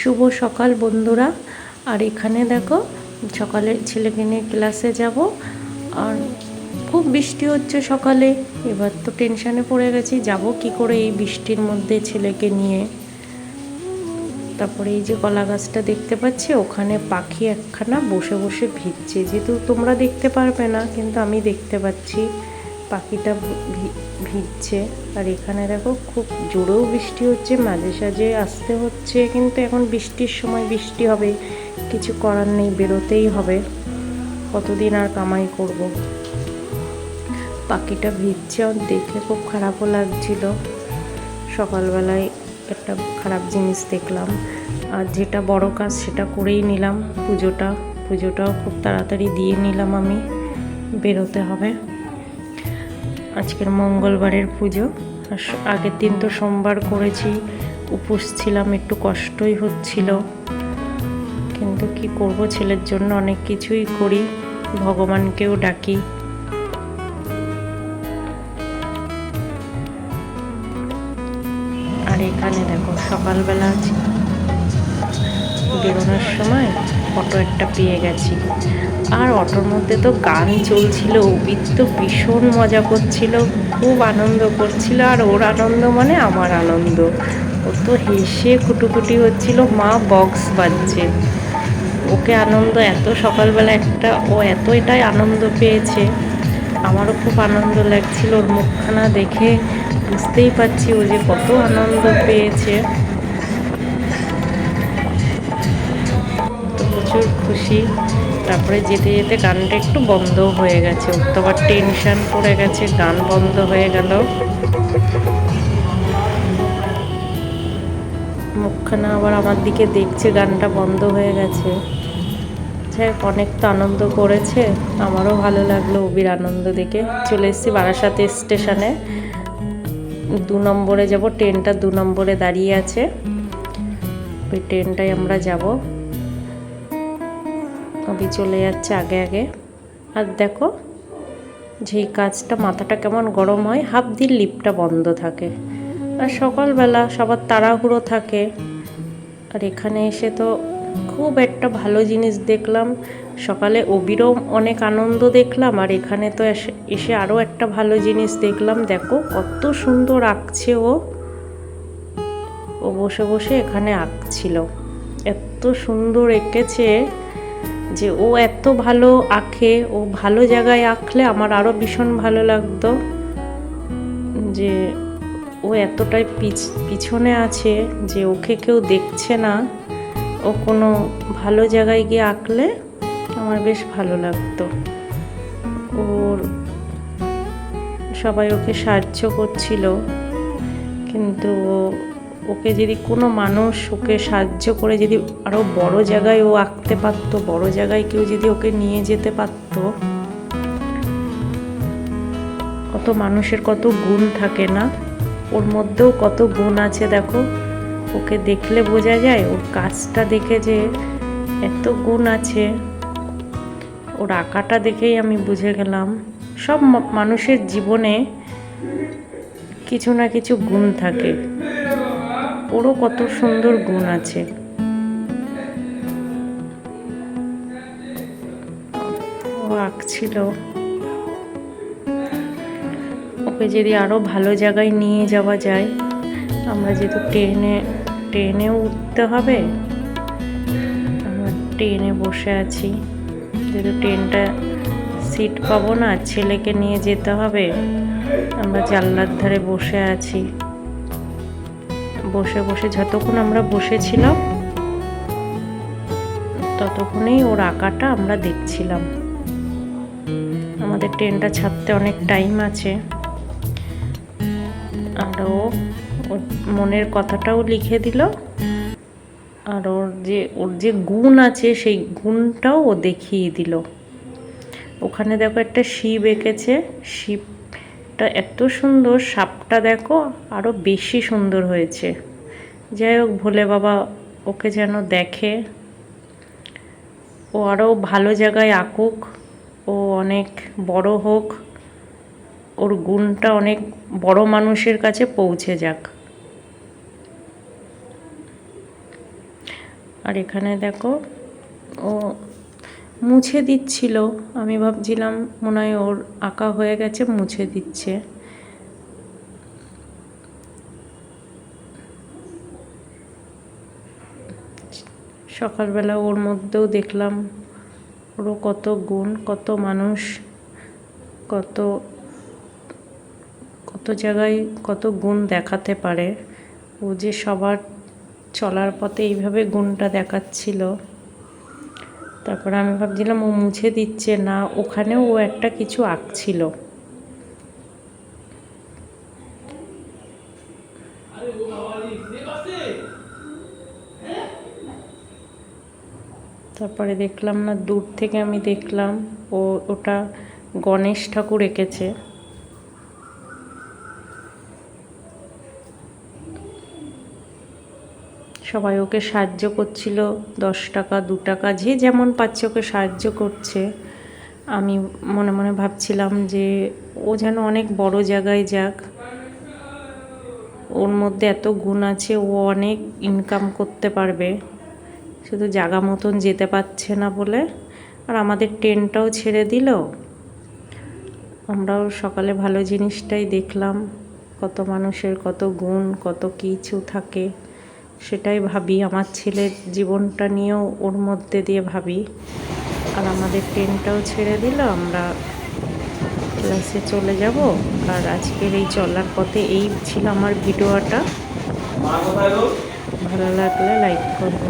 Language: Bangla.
শুভ সকাল বন্ধুরা। আর এখানে দেখো, সকালে ছেলেকে নিয়ে ক্লাসে যাব। আর খুব বৃষ্টি হচ্ছে সকালে, এবার তো টেনশানে পড়ে গেছি, যাব কি করে এই বৃষ্টির মধ্যে ছেলেকে নিয়ে। তারপরে এই যে কলা গাছটা দেখতে পাচ্ছি, ওখানে পাখি একখানা বসে বসে ভিজছে। যেহেতু তোমরা দেখতে পারবে না, কিন্তু আমি দেখতে পাচ্ছি। পাখিটা ভিজছে। আর এখানে দেখো খুব জোরেও বৃষ্টি হচ্ছে, মাঝে সাঝে আসতে হচ্ছে, কিন্তু এখন বৃষ্টির সময় বৃষ্টি হবে। কিছু করার নেই, বেরোতেই হবে। কতদিন আর কামাই করব? পাখিটা ভিজছে আর দেখে খুব খারাপও লাগছিল। সকালবেলায় একটা খারাপ জিনিস দেখলাম। আর যেটা বড় কাজ, সেটা করেই নিলাম। পুজোটা, পুজোটাও খুব তাড়াতাড়ি দিয়ে নিলাম আমি। বেরোতে হবে। আজকের মঙ্গলবারের পুজো। আর আগের দিন তো সোমবার করেছি, উপোস ছিলাম, একটু কষ্টই হচ্ছিল। কিন্তু কি করব, ছেলের জন্য অনেক কিছুই করি, ভগবানকেও ডাকি। আর এখানে দেখো, সকালবেলা বেরোনোর সময় অটো একটা পেয়ে গেছি। আর অটোর মধ্যে তো গান চলছিল অভিত তো ভীষণ মজা করছিল, খুব আনন্দ করছিল, আর ওর আনন্দ মানে আমার আনন্দ। ও তো হেসে কুটুকুটি হচ্ছিল, মা বক্স বাজছে। ওকে আনন্দ এত সকালবেলা একটা, ও এত এটাই আনন্দ পেয়েছে। আমারও খুব আনন্দ লাগছিল, ওর মুখখানা দেখে বুঝতেই পারছি ও যে কত আনন্দ পেয়েছে। খুশি তারপরে যেতে যেতে গানটা একটু বন্ধ হয়ে গেছে। আবার টেনশন পড়ে গেছে, গান বন্ধ হয়ে গেল। মুখখানা আবার আমার দিকে দেখছে, গানটা বন্ধ হয়ে গেছে। অনেক তো আনন্দ করেছে। আমারও ভালো লাগল অবির আনন্দ দেখে। চলে এসেছি বারাসাতে স্টেশনে। দু নম্বরে যাব, ট্রেনটা দু নম্বরে দাঁড়িয়ে আছে। ওই ট্রেনটাই আমরা যাব। অবি চলে যাচ্ছে আগে আগে। আর দেখো, যেই কাজটা মাথাটা কেমন গরম হয়, হাফ দিন লিফটটা বন্ধ থাকে। আর সকালবেলা সবার তাড়াহুড়ো থাকে। আর এখানে এসে তো খুব একটা ভালো জিনিস দেখলাম। সকালে অবিরও অনেক আনন্দ দেখলাম। আর এখানে তো এসে আরও একটা ভালো জিনিস দেখলাম। দেখো, কত সুন্দর আঁকছে ও। ও বসে বসে এখানে আঁকছিল। এত সুন্দর এঁকেছে। যে ও এত ভালো আঁকে, ও ভালো জায়গায় আঁকলে আমার আরও ভীষণ ভালো লাগতো। যে ও এতটাই পিছ, পিছনে আছে যে ওকে কেউ দেখছে না। ও কোনো ভালো জায়গায় গিয়ে আঁকলে আমার বেশ ভালো লাগতো। ওর সবাই ওকে সাহায্য করছিল, কিন্তু ও- ওকে যদি কোনো মানুষ ওকে সাহায্য করে, যদি আরও বড় জায়গায় ও আঁকতে পারতো, বড় জায়গায় কেউ যদি ওকে নিয়ে যেতে পারতো, কত মানুষের কত গুণ থাকে না? ওর মধ্যেও কত গুণ আছে দেখো। ওকে দেখলে বোঝা যায়, ওর কাজটা দেখে যে এত গুণ আছে। ওর আঁকাটা দেখেই আমি বুঝে গেলাম। সব মানুষের জীবনে কিছু না কিছু গুণ থাকে। ওরও কত সুন্দর গুণ আছে। আঁকছিল। ওকে যদি আরও ভালো জায়গায় নিয়ে যাওয়া যায়, আমরা যেহেতু ট্রেনে, ট্রেনেও উঠতে হবে ট্রেনে বসে আছি। যেহেতু ট্রেনটা সিট পাবো না, ছেলেকে নিয়ে যেতে হবে, আমরা জানলার ধারে বসে আছি। বসে বসে যতক্ষণ আমরা বসেছিলাম, ততক্ষণেই ওর আঁকাটা আমরা দেখছিলাম। আমাদের ট্রেনটা ছাড়তে অনেক টাইম আছে। আর ও মনের কথাটাও লিখে দিল। আর ওর যে ওর যে গুণ আছে, সেই গুণটাও ও দেখিয়ে দিল। ওখানে দেখো একটা শিব এঁকেছে। শিবটা এত সুন্দর, সাপটা দেখো আরও বেশি সুন্দর হয়েছে। যাই হোক, ভোলে বাবা ওকে যেন দেখে। ও আরও ভালো জায়গায় আঁকুক, ও অনেক বড় হোক, ওর গুণটা অনেক বড় মানুষের কাছে পৌঁছে যাক। আর এখানে দেখো, ও মুছে দিচ্ছিল। আমি ভাবছিলাম মনে হয় ওর আঁকা হয়ে গেছে, মুছে দিচ্ছে। সকালবেলা ওর মধ্যেও দেখলাম ওরও কত গুণ, কত মানুষ, কত কত জায়গায় কত গুণ দেখাতে পারে। ও যে সবার চলার পথে এইভাবে গুণটা দেখাচ্ছিল। তারপরে আমি ভাবছিলাম ও মুছে দিচ্ছে না, ওখানেও ও একটা কিছু আঁকছিল। তারপরে দেখলাম না, দূর থেকে আমি দেখলাম ও ওটা গণেশ ঠাকুর এঁকেছে। সবাই ওকে সাহায্য করছিল, দশ টাকা, দু টাকা, যে যেমন পাচ্ছে ওকে সাহায্য করছে। আমি মনে মনে ভাবছিলাম যে ও যেন অনেক বড় জায়গায় যাক। ওর মধ্যে এত গুণ আছে, ও অনেক ইনকাম করতে পারবে। শুধু জায়গা মতন যেতে পারছে না বলে। আর আমাদের ট্রেনটাও ছেড়ে দিল। আমরাও সকালে ভালো জিনিসটাই দেখলাম। কত মানুষের কত গুণ, কত কিছু থাকে। সেটাই ভাবি। আমার ছেলের জীবনটা নিয়েও ওর মধ্যে দিয়ে ভাবি। আর আমাদের ট্রেনটাও ছেড়ে দিল, আমরা ক্লাসে চলে যাব। আর আজকের এই চলার পথে এই ছিল আমার ভিডিওটা। ভালো লাগলে লাইক করব।